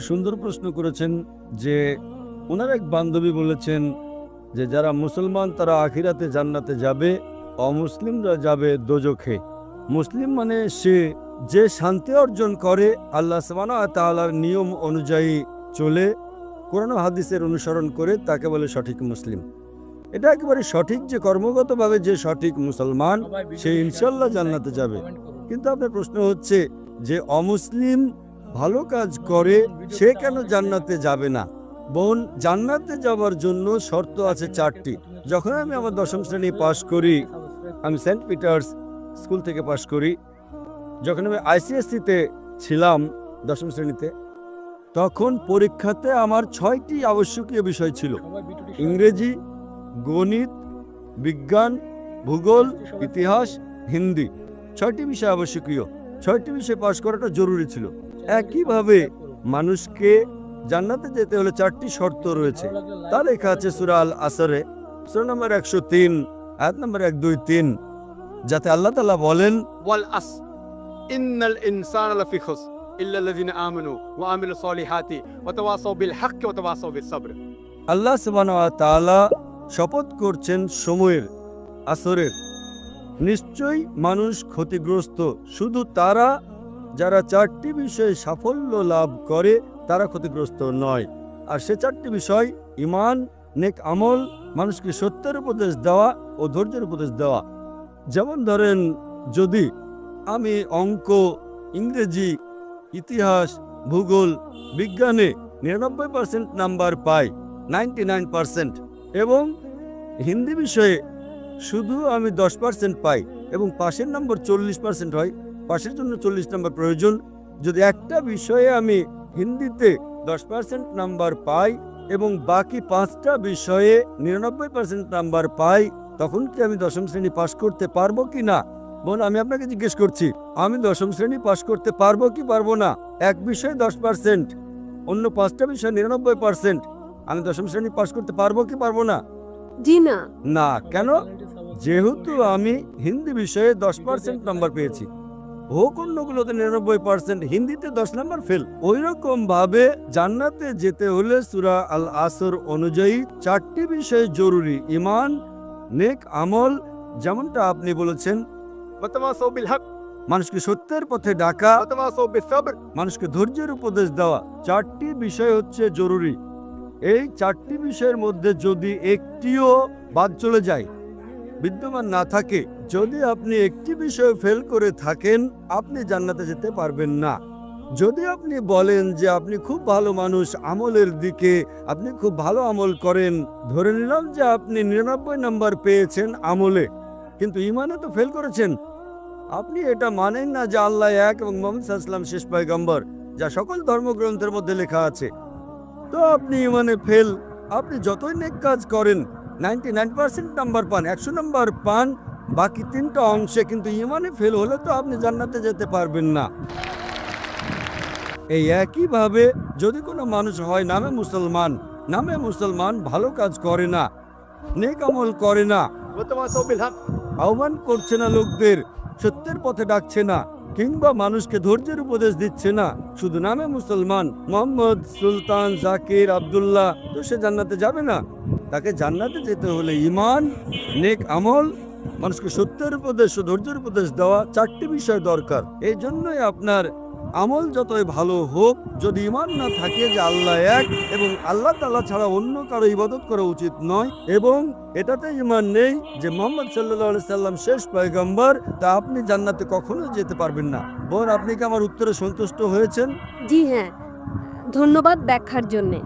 সুন্দর প্রশ্ন করেছেন যে ওনার এক বান্ধবী বলেছেন যে যারা মুসলমান তারা আখিরাতে জান্নাতে যাবে, অমুসলিমরা যাবে দোজখে। মুসলিম মানে সে যে শান্তি অর্জন করে, আল্লাহ তাআলার নিয়ম অনুযায়ী চলে, কোরআন হাদিসের অনুসরণ করে, তাকে বলে সঠিক মুসলিম। এটা একেবারে সঠিক যে কর্মগতভাবে যে সঠিক মুসলমান, সে ইনশাল্লাহ জান্নাতে যাবে। কিন্তু আপনার প্রশ্ন হচ্ছে যে অমুসলিম ভালো কাজ করে, সে কেন জান্নাতে যাবে না? বোন, জান্নাতে যাওয়ার জন্য শর্ত আছে চারটি। যখন আমি আমার দশম শ্রেণি পাশ করি, আমি সেন্ট পিটার্স স্কুল থেকে পাশ করি, যখন আমি আইসিএসসিতে ছিলাম দশম শ্রেণীতে, তখন পরীক্ষাতে আমার ছয়টি আবশ্যকীয় বিষয় ছিল। ইংরেজি, গণিত, বিজ্ঞান, ভূগোল, ইতিহাস, হিন্দি। ছয়টি বিষয় আবশ্যকীয়। ছয়টি বিষয় পাশ করাটা জরুরি ছিল। একইভাবে মানুষকে জান্নাতে যেতে হলে চারটি শর্ত রয়েছে। তা লেখা আছে সুরা আল আসরে সুরা নম্বর একশো তিন আয়াত নম্বর এক দুই তিন যাতে আল্লাহ তালা বলেন ওয়াল আস ইনসান ওয়া আল্লাহ তাআলা শপথ করছেন সময়ের আসরের। নিশ্চয়ই মানুষ ক্ষতিগ্রস্ত শুধু তারা যারা চারটি বিষয়ে সাফল্য লাভ করে, তারা ক্ষতিগ্রস্ত নয়। আর সে চারটি বিষয় ইমান নেক আমল, মানুষকে সত্যের উপদেশ দেওয়া ও ধৈর্যের উপদেশ দেওয়া। যেমন ধরেন, যদি আমি অঙ্ক, ইংরেজি, ইতিহাস, ভূগোল, বিজ্ঞানে নিরানব্বই পার্সেন্ট নাম্বার পাই, নাইনটি নাইন পার্সেন্ট, এবং হিন্দি বিষয়ে শুধু আমি দশ পার্সেন্ট পাই, এবং পাশের নম্বর চল্লিশ পার্সেন্ট হয় পাশের জন্য চল্লিশ নম্বর প্রয়োজন। যদি একটা বিষয়ে আমি হিন্দিতে দশ পার্সেন্ট নাম্বার পাই এবং বাকি পাঁচটা বিষয়ে নিরানব্বই পার্সেন্ট নাম্বার পাই তখন কি আমি দশম শ্রেণি পাশ করতে পারব কি না? বোন আমি আপনাকে জিজ্ঞেস করছি আমি দশম শ্রেণি পাশ করতে পারব কি পারব না? এক বিষয়ে দশ পার্সেন্ট অন্য পাঁচটা বিষয়ে নিরানব্বই পার্সেন্ট আমি দশম শ্রেণি পাশ করতে পারব কি পারব না? জি না। না কেন? যেহেতু আমি হিন্দি বিষয়ে দশ পার্সেন্ট নাম্বার পেয়েছি ভূখণ্ডগুলোতে নিরানব্বই পার্সেন্ট হিন্দিতে দশ নম্বর ফেল ওই রকম ভাবে জান্নাতে যেতে হলে সুরা আল আসর অনুযায়ী চারটি বিষয় জরুরি ইমান নেক আমল যেমনটা আপনি বলেছেন। মানুষকে সত্যের পথে ডাকা মানুষকে ধৈর্যের উপদেশ দেওয়া চারটি বিষয় হচ্ছে জরুরি। এই চারটি বিষয়ের মধ্যে যদি একটিও বাদ চলে যায় বিদ্যমান না থাকে, যদি আপনি একটি বিষয় ফেল করে থাকেন, আপনি জান্নাতে যেতে পারবেন না। যদি আপনি বলেন যে আপনি খুব ভালো মানুষ, আমলের দিকে আপনি খুব ভালো আমল করেন, ধরে নিলাম যে আপনি নিরানব্বই নাম্বার পেয়েছেন আমলে, কিন্তু ইমানে তো ফেল করেছেন, আপনি এটা মানেন না যে আল্লাহ এক এবং মোহাম্মদ সাল্লাম শেষ পয়গম্বর, যা সকল ধর্মগ্রন্থের মধ্যে লেখা আছে। তো আপনি ইমানে ফেল আপনি যতই নেক কাজ করেন নাইনটি নাইন পার্সেন্ট নাম্বার পান একশো নাম্বার পান বাকি তিনটা অংশে কিন্তু ইমানে ফেল হলে তো আপনি জান্নাতে যেতে পারবেন না। এই একইভাবে যদি কোনো মানুষ হয় নামে মুসলমান নামে মুসলমান ভালো কাজ করে না নেকামল করে না আহ্বান করছে না লোকদের সত্যের পথে ডাকছে না কিংবা মানুষকে ধৈর্যের উপদেশ দিচ্ছে না শুধু নামে মুসলমান মোহাম্মদ সুলতান জাকির আবদুল্লাহ তো সে জান্নাতে যাবে না। তাকে জান্নাতে যেতে হলে ইমান নেক আমল, মানুষকে সত্যের উপদেশ ও ধৈর্যের উপদেশ দেওয়া চারটি বিষয় দরকার। এই জন্যই আপনার আমল যতই ভালো হোক, যদি ইমান না থাকে যে আল্লাহ এক এবং আল্লাহ তাল্লাহ ছাড়া অন্য কারও ইবাদত করা উচিত নয়, এবং এটাতে ইমান নেই যে মোহাম্মদ সাল্লাহ সাল্লাম শেষ পয়গম্বর, তা আপনি জান্নাতে কখনো যেতে পারবেন না। বোন, আপনি কি আমার উত্তরে সন্তুষ্ট হয়েছেন? জি হ্যাঁ। ধন্যবাদ ব্যাখ্যার জন্যে।